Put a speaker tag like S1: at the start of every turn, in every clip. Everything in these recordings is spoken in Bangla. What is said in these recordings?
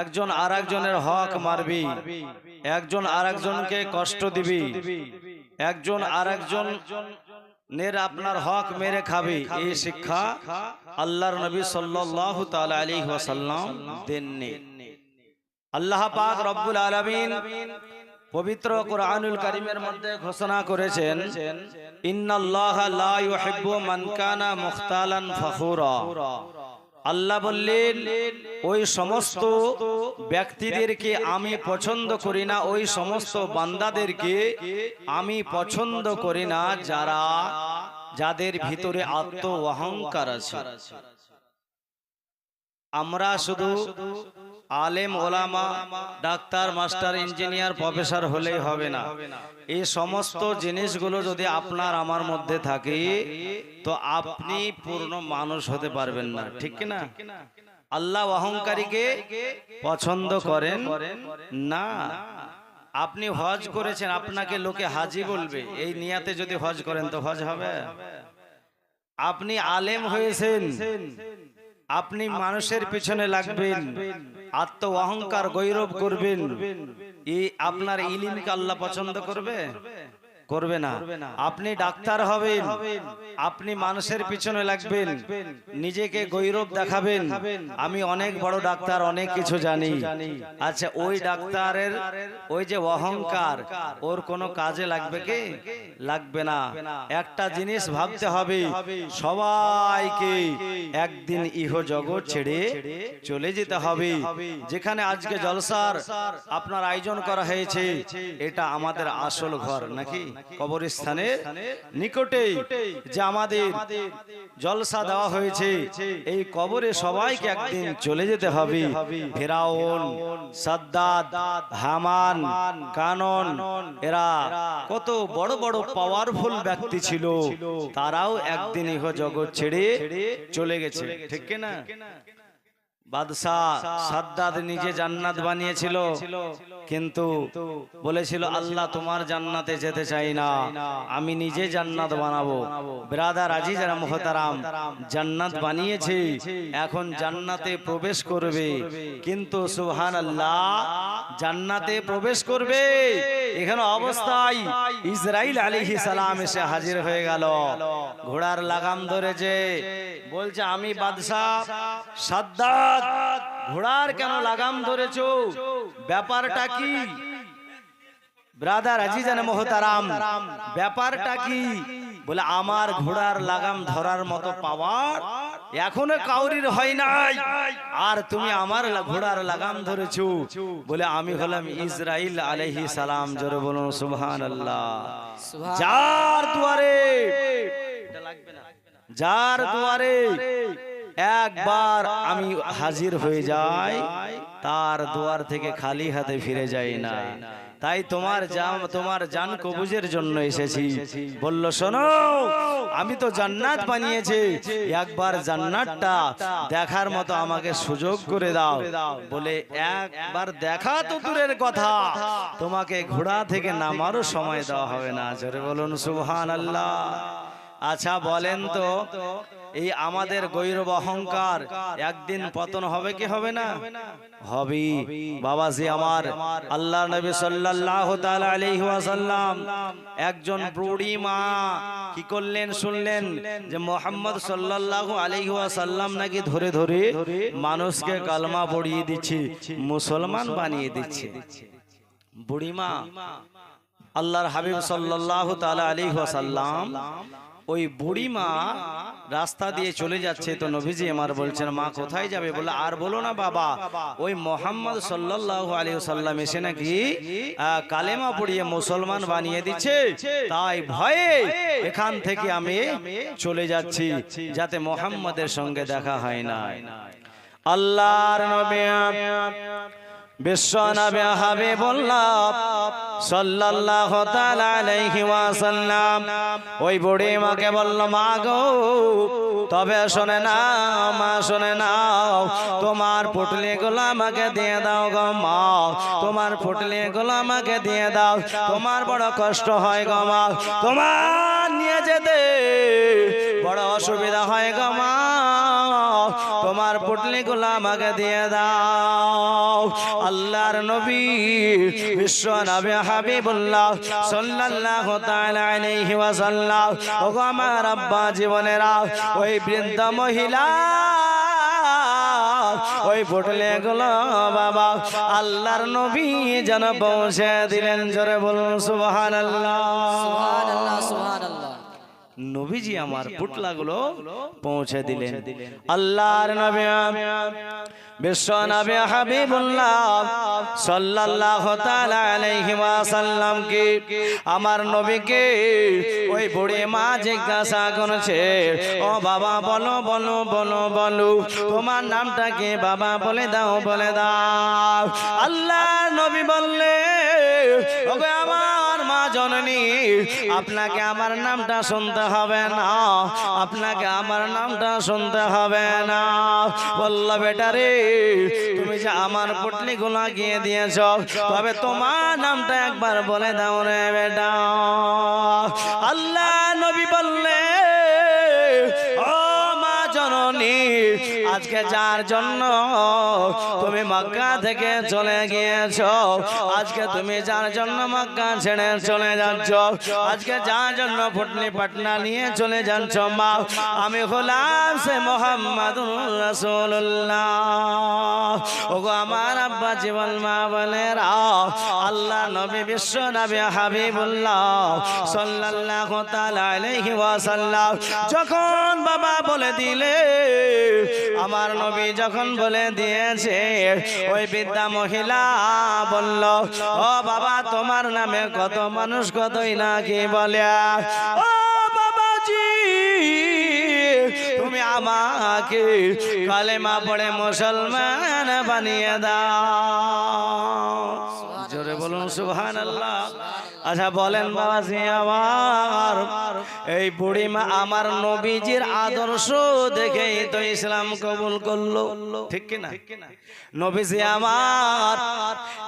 S1: একজন আর একজনের হক মারবি। একজন আর একজনকে কষ্ট দিবি। একজন আর একজন নের আপনার হক মেরে খাবি। এই শিক্ষা আল্লাহর নবী সাল্লাল্লাহু তাআলা আলাইহি ওয়াসাল্লাম দেননি। আল্লাহ পাক রব্বুল আলামিন পবিত্র কোরআনুল কারীমের মধ্যে ঘোষণা করেছেন ইন্নাল্লাহা লা ইউহিব্বু মান কানা মুখতালান ফখুরা। আল্লাহ বললেন, ওই সমস্ত ব্যক্তিদেরকে আমি পছন্দ করি না, ওই সমস্ত বান্দাদেরকে আমি পছন্দ করি না, যারা যাদের ভিতরে আত্ম অহংকার আছে। আমরা শুধু আলেম ওলামা ডাক্তার মাস্টার ইঞ্জিনিয়ার প্রফেসর হলেই হবে না। এই সমস্ত জিনিসগুলো যদি আপনার আমার মধ্যে থাকে তো আপনি পূর্ণ মানুষ হতে পারবেন না ঠিক না আল্লাহ অহংকারীকে পছন্দ করেন না। আপনি হজ করেছেন আপনাকে লোকে হাজি বলবে। এই নিয়াতে যদি হজ করেন তো হজ হবে। আপনি আলেম হয়েছেন। আপনি মানুষের পিছনে লাগবেন আত্ম অহংকার গৌরব করবেন। এই আপনার ইলিমকে আল্লাহ পছন্দ করবে? করবে না। আপনি ডাক্তার হবেন। আপনি মানুষের পিছনে লাগবেন। নিজেকে গৌরব দেখাবেন। আমি অনেক বড় ডাক্তার অনেক কিছু জানি। আচ্ছা ওই ডাক্তারের ওই যে অহংকার ওর কোনো কাজে লাগবে কি? লাগবে না। একটা জিনিস ভাবতে হবে। সবাইকে একদিন ইহ জগৎ ছেড়ে চলে যেতে হবে। যেখানে আজকে জলসার আপনার আয়োজন করা হয়েছে এটা আমাদের আসল ঘর। নাকি? কবরস্থানের নিকটে যে আমাদের জলসা দেওয়া হয়েছে এই কবরে সবাইকে একদিন চলে যেতে হবে। ফেরাউন হামান কানন এরা কত বড় বড় পাওয়ারফুল ব্যক্তি ছিল। তারাও একদিন ইহ জগৎ ছেড়ে চলে গেছে। ঠিক না বাদশাহ সাদ্দাদ নিজে জান্নাত বানিয়েছিল, কিন্তু বলেছিল, আল্লাহ তোমার জান্নাতে যেতে চাই না। আমি নিজে জান্নাত বানাবো। ব্রাদার আজিজারা মোহতারাম, জান্নাত বানিয়েছি, এখন জান্নাতে প্রবেশ করবে। কিন্তু সুহান আল্লাহ জান্নাতে প্রবেশ করবে। এখানে অবস্থায় ইসরাইল আলিহি সালাম এসে হাজির হয়ে গেল। ঘোড়ার লাগাম ধরেছে। বলছে আমি বাদশাহ সাদ্দাত ঘোড়ার কেন লাগাম ধরেছো? ব্যাপারটা কি? ব্রাদার আজিজান মোহতারাম ব্যাপারটা কি? বলে আমার ঘোড়ার লাগাম ধরার মতো পাওয়ার এখনও কাউরির হয় নাই। আর তুমি আমার ঘোড়ার লাগাম ধরেছো? বলে আমি হলাম ইসরাইল আলাইহি সালাম। জোরে বলুন সুবহান আল্লাহ যার দুয়ারে যার দুয়ারে একবার আমি হাজির হয়ে যাই তার দুয়ার থেকে খালি হাতে ফিরে যাই না। তাই তোমার জাম তোমার জান কবুজের জন্য এসেছি। বলল শোনো আমি তো জান্নাত বানিয়েছি। একবার জান্নাতটা দেখার মতো আমাকে সুযোগ করে দাও। বলে একবার দেখা তো দূরের কথা। তোমাকে ঘোড়া থেকে নামারও সময় দেওয়া হবে না। জোরে বলুন সুবহান আল্লাহ আচ্ছা বলেন তো এই আমাদের গৌরব অহংকার একদিন পতন হবে কি হবে না? হবে বাবাজি আমার আল্লাহ নবী সাল্লাল্লাহু তাআলা আলাইহি ওয়াসাল্লাম একজন বুড়ি মা কি করলেন শুনলেন? যে মোহাম্মদ সাল্লাল্লাহু আলাইহি ওয়াসাল্লাম নাকি ধরে ধরে মানুষকে কালমা পড়িয়ে দিচ্ছে মুসলমান বানিয়ে দিচ্ছে। বুড়িমা আল্লাহর হাবিব সাল্লাল্লাহু তাআলা আলাইহি ওয়াসাল্লাম ওই বুড়িমা রাস্তা দিয়ে চলে যাচ্ছে। তো নবীজি আমার বলছেন, মা কোথায় যাবে? বলে, আর বলো না বাবা, ওই মোহাম্মদ সাল্লাল্লাহু আলাইহি ওয়াসাল্লাম এসে নাকি কালেমা পড়িয়ে মুসলমান বানিয়ে দিচ্ছে। তাই ভয়ে এখান থেকে আমি চলে যাচ্ছি, যাতে মোহাম্মদের সঙ্গে দেখা হয় না। আল্লাহর নবী বিশ্ব নবী হাবিবুল্লাহ সাল্লাল্লাহু বলল, মা তবে নাও মা নাও তোমার আমাকে দিয়ে দাও গো মা, তোমার পুটলি গুলো আমাকে দিয়ে দাও, তোমার বড় কষ্ট হয় গো মা, তোমার নিয়ে যেতে বড় অসুবিধা হয় গো মা তোমার পুটলি আমাকে দিয়ে দাও। আল্লাহর নবী বিশ্ব নবী হাবিবুল্লাহ সাল্লাল্লাহু তাআলা আলাইহি ওয়াসাল্লাম। ওগো আমার আব্বা জীবনেরা, ওই বৃদ্ধ মহিলা, ওই ফুটলে গুলো বাবা, আল্লাহর নবী যেন পৌঁছে দিলেন। জোরে বলুন, সুবহানাল্লাহ।
S2: সুবহানাল্লাহ সুবহানাল্লাহ।
S1: নবীজি আমার পুটলাগুলো পৌঁছে দিলেন। আল্লাহর নবী বিশ্ব নবী হাবিবুল্লাহ সাল্লাল্লাহু তাআলা আলাইহি ওয়াসাল্লাম কি আমার নবীকে ওই বুড়ি মা জিজ্ঞাসা করেছে ও বাবা বলো বলো বলো বলো তোমার নামটা কি বাবা বলে দাও বলে দাও। আল্লাহ নবী বললে ওগো জননী, আপনাকে আমার নামটা শুনতে হবে না। আপনাকে আমার নামটা শুনতে হবে না। বলল বেটা রে, তুমি যে আমার পুটলি গুলা গিয়ে দিয়েছ, তবে তোমার নামটা একবার বলে দাও রে বেটা। আল্লাহ নবী বললে, ও মা জননী আজকে যার জন্য তুমি মক্কা থেকে চলে গিয়েছ, আজকে তুমি যার জন্য মক্কা ছেড়ে চলে যাচ্ছ, আজকে যার জন্য ফুটনি পাটনা নিয়ে চলে যাচ্ছ মা, আমি হলাম সে মোহাম্মদ ওগো আমার আব্বা জীবন মা বলে আল্লাহ নবী বিশ্ব নবী হাবিবুল্লাহ সাল্লাল্লাহু যখন বাবা বলে দিলে আমার নবী যখন বলে দিয়েছে, ওই বৃদ্ধা মহিলা বলল, ও বাবা, তোমার নামে কত মানুষ কতই নাকি বলে? ও বাবাজি, তুমি আমাকে কালেমা পড়ে মুসলমান বানিয়ে দাও। বলুন আল্লাহ আচ্ছা বলেন বাবাজি আমার এই বুড়িমা আমার নবীজির আদর্শ দেখেই তো ইসলাম কবুল করল। ঠিক কিনা? নবীজি আমার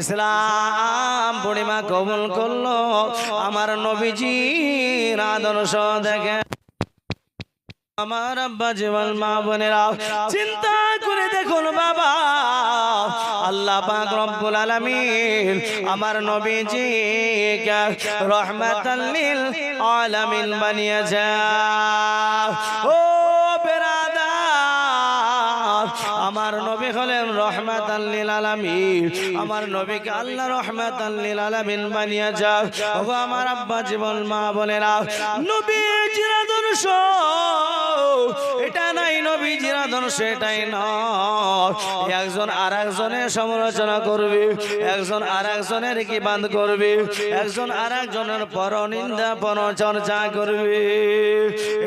S1: ইসলাম বুড়িমা কবুল করল। আমার নবীজির আদর্শ দেখে আমার আব্বা জীবন মা বোনেরা চিন্তা করে দেখুন বাবা। আল্লাহ পাক রব্বুল আলামিন আমার নবীজি রহমাতাল লিল আলামিন বানিয়েছে ও বেরাদার, আমার নবী হলেন রহমাতাল লিল আলামিন। আমার নবীকে আল্লাহ রহমাতাল লিল আলামিন বানিয়েছে ও আমার আব্বা জীবন মা বলে বোনেরা, নবীজির আদর্শ এটা নাই নবীজির আদর্শ এটাই নয়। একজন আর একজনের সমালোচনা করবে, একজন আর একজনের কি বান্ধ করবে, একজন আর একজনের পরনিন্দা, পরচর্চা করবে।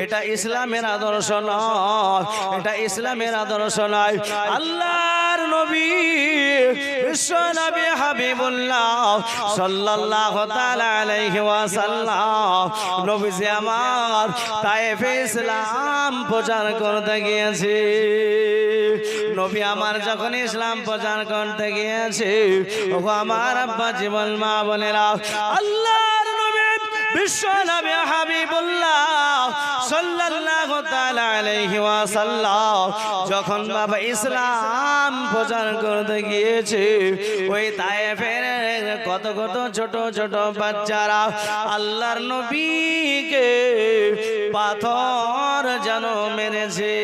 S1: এটা ইসলামের আদর্শ নয়, এটা ইসলামের আদর্শ নয়। আল্লাহর নবী বিশ্ব হাবিবুল্লাহ সাল্লাল্লাহু তাআলা আলাইহি নবীজি আমার তায়েফে ইসলাম প্রচার করতে গিয়েছে। নবী আমার যখন ইসলাম প্রচার করতে গিয়েছে ও আমার আব্বা জীবন মা আল্লাহর নবী বিশ্ব নবী হাবিবুল্লাহ সাল্লাল্লাহু তাআলা আলাইহি ওয়াসাল্লাম যখন বাবা ইসলাম প্রচার করতে গিয়েছে, ওই তায়েফের কত কত ছোট ছোট বাচ্চারা আল্লাহর নবীকে পাথর যেন মেরেছে।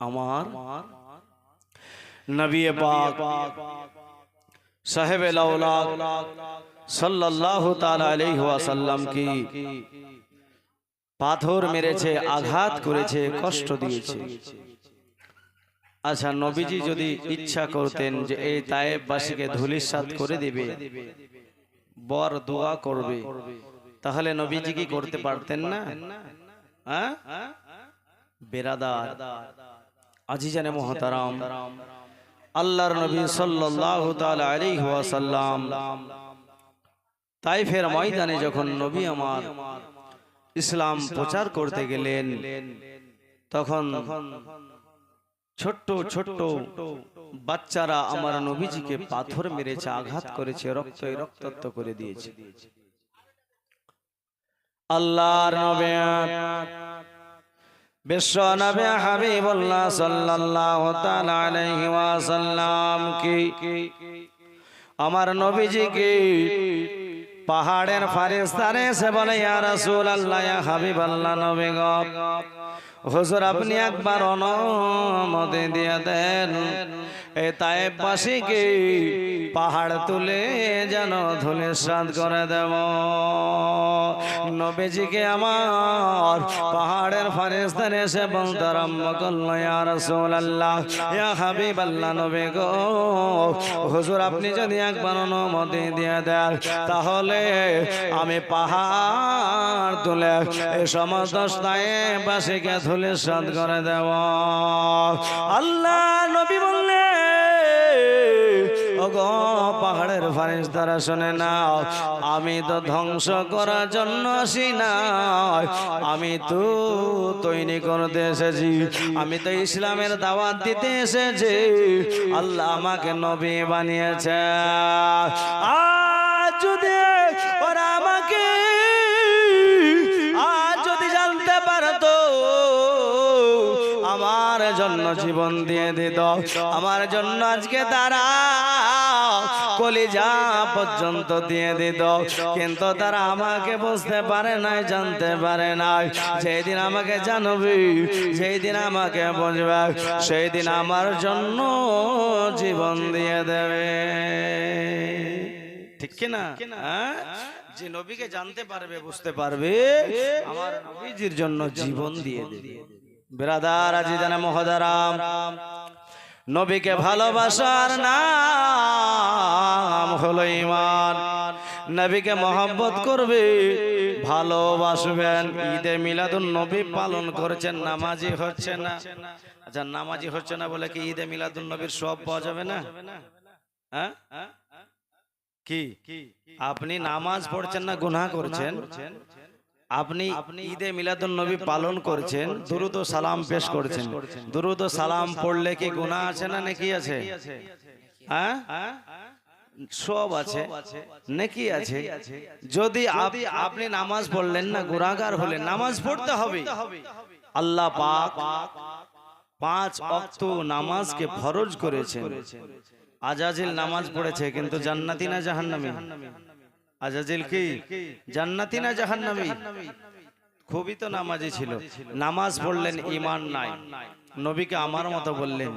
S1: আমার নবী পাক সাহেব লাউলাদ ওয়াসাল্লাম কি পাথর মেরেছে আঘাত করেছে কষ্ট দিয়েছে? আচ্ছা নবীজি যদি ইচ্ছা করতেন যে এই তায়েববাসীকে ধুলিসাৎ করে দিবে বর দোয়া করবে তাহলে নবীজি কি করতে পারতেন না? হ্যাঁ? বেরাদার আজিজানে মোহতারাম। আল্লাহর নবী সাল্লাল্লাহু তাআলা আলাইহি ওয়াসাল্লাম তাইফের ময়দানে যখন নবী আমার ইসলাম প্রচার করতে গেলেন তখন ছোট্ট ছোট্ট বাচ্চারা আমার নবীজিকে পাথর মেরেছে আঘাত করেছে রক্ত রক্তাক্ত করে দিয়েছে। আল্লাহর নবী বিশ্ব নবী হাবিবুল্লাহ সাল্লাল্লাহু তাআলা আলাইহি ওয়াসাল্লাম কি আমার নবীজি কি পাহাড়ের ফারিস্তারে সে বলে, ইয়া রাসূলুল্লাহ, ইয়া হাবিবাল্লাহ, নবী হুজুর, আপনি একবার অনুমতি দিয়ে দেন। তাইবাসীকে পাহাড় তুলে যেন ধুলে সাদ করে দেব। নবীজিকে আমার পাহাড়ের ফারিস্তান এসে আরম্ভ করল, ইয়া রাসূলুল্লাহ, ইয়া নবী গো, হুজুর আপনি যদি একবার অনুমতি দিয়ে দেন, তাহলে আমি পাহাড় তুলে এই সমস্ত বাসীকে ধুলে সাদ করে দেব। আল্লাহ নবী বললে ওগো, পাহাড়ের ফারিস তারা শোনে না আমি তো ধ্বংস করার জন্য আসি না আমি তো তৈরি করতে এসেছি, আমি তো ইসলামের দাওয়াত দিতে এসেছি। আল্লাহ আমাকে নবী বানিয়েছে। আজ জন্য জীবন দিয়ে দিত। আমার জন্য আজকে তারা কলিজা পর্যন্ত দিয়ে দিত। কিন্তু তারা আমাকে বুঝতে পারে নাই জানতে পারে নাই। যেই দিন আমাকে জানবি সেই দিন আমাকে বুঝবে সেই দিন আমার জন্য জীবন দিয়ে দেবে। ঠিক কি না হ্যাঁ? যে নবীকে জানতে পারবে বুঝতে পারবে আমার নবীজির জন্য জীবন দিয়ে দেবে। বেরাদার আজিদানা মহদারাম নবীকে ভালোবাসার নাম হলো ইমান নবীকে মহব্বত করবে ভালোবাসবেন। ঈদে মিলাদুন নবী পালন করছেন নামাজি হচ্ছে না। আচ্ছা নামাজি হচ্ছে না বলে কি ঈদে মিলাদুন নবীর সব পাওয়া যাবে না? হ্যাঁ? কি? আপনি নামাজ পড়ছেন না গুনাহ করছেন? আপনি আপনি ঈদে মিলাদুন নবী পালন করছেন দুরুদ ও সালাম পেশ করছেন। দুরুদ ও সালাম পড়লে কি গুনাহ আছে না নাকি আছে? হ্যাঁ? সব আছে। নাকি আছে? যদি আপ- আপনি নামাজ পড়লেন না গুনাহগার হলেন নামাজ পড়তে হবে। আল্লাহ পাক পাঁচ অক্ত নামাজকে ফরজ করেছেন। আজাজিল নামাজ পড়েছে কিন্তু জান্নাতি না জাহান্নামী? আজাজিল কি? জান্নাতি না জাহান্নামি? খুবই তো নামাজি ছিল। নামাজ পড়লেন ইমান নাই। নবীকে আমার মতো বললেন।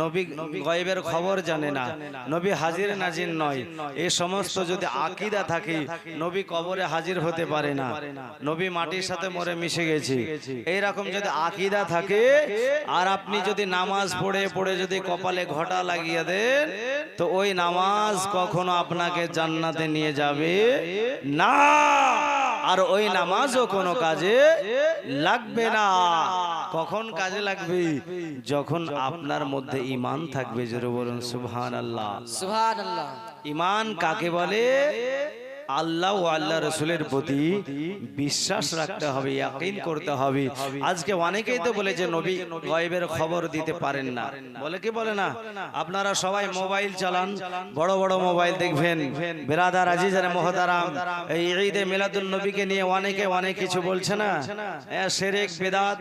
S1: নবী গয়েবের খবর জানে না। নবী হাজির নাজির নয়। এই সমস্ত যদি আকিদা থাকে নবী কবরে হাজির হতে পারে না। নবী মাটির সাথে মরে মিশে গেছে। এই রকম যদি আকিদা থাকে আর আপনি যদি নামাজ পড়ে পড়ে যদি কপালে ঘটা লাগিয়ে দেন তো ওই নামাজ কখনো আপনাকে জান্নাতে নিয়ে যাবে না। আর ওই নামাজও কোনো কাজে লাগবে না। কখন কাজে লাগবে? যখন আপনার মধ্যে ইমান থাকবে জোরে বলুন সুবহান আল্লাহ
S2: সুবহানাল্লাহ।
S1: ইমান কাকে বলে? আল্লাহ ও আল্লাহ রসুলের প্রতি বিশ্বাস রাখতে হবে ইয়াকিন করতে হবে। আজকে অনেকেই তো বলে যে নবী গয়েবের খবর দিতে পারেন না। বলে কি বলে না? আপনারা সবাই মোবাইল চালান বড় বড় মোবাইল দেখবেন। বেরাদার আজিজার মহতারাম। এই ঈদে মিলাদুল নবীকে নিয়ে অনেকে অনেক কিছু বলছে না। হ্যাঁ, সেরেক বেদাত।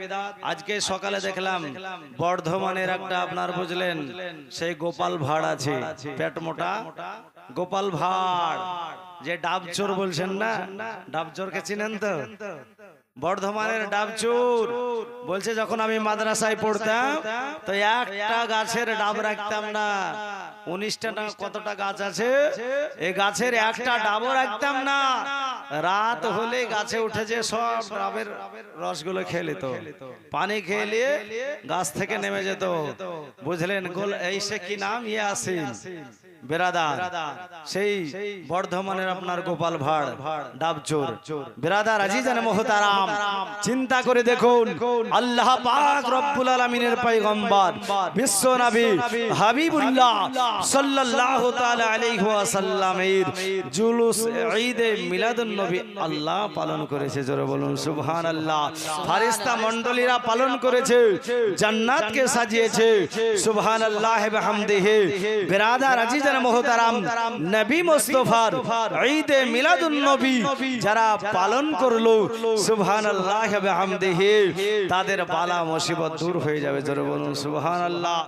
S1: আজকে সকালে দেখলাম বর্ধমানের একটা আপনার বুঝলেন সেই গোপাল ভাড় আছে পেট মোটা। গোপাল ভাড় যে ডাবচোর বলছেন না ডাবচোরকে চিনেন তো? বর্ধমানের ডাবচুর বলছে যখন আমি মাদ্রাসায় পড়তাম তো একটা গাছের ডাব রাখতাম না। উনিশটা না কতটা গাছ আছে? এই গাছের একটা ডাবও রাখতাম না। রাত হলে গাছে উঠেছে সব ডাবের রসগুলো খেয়ে নিত পানি খেয়ে নিয়ে গাছ থেকে নেমে যেত। বুঝলেন গোল এই সে কি নাম? ইয়ে আসিন বেরাদার সেই বর্ধমানের আপনার গোপাল ভাড় ডাবচোর। বেরাদার আজিজান মোহতারাম চিন্তা করে দেখুন আল্লাহ পাক রব্বুল আলামিনের পয়গম্বর বিশ্ব নবী হাবিবুল্লাহ সাল্লাল্লাহু তাআলা আলাইহি ওয়াসাল্লামের জুলুস ঈদে মিলাদুন নবী আল্লাহ পালন করেছে জোরে বলুন সুবহানাল্লাহ। ফারিস্তা মণ্ডলীরা পালন করেছে জান্নাতকে সাজিয়েছে সুবহানাল্লাহ বিহামদিহি। বেরাদার আজিজান আজিজান মোহতারাম, নবী মোস্তফার ঈদে মিলাদুন নবী যারা পালন করল, সুবহানাল্লাহ বিহামদিহি, তাদের বালা মুসিবত দূর হয়ে যাবে, জোরে বলুন, সুবহানাল্লাহ।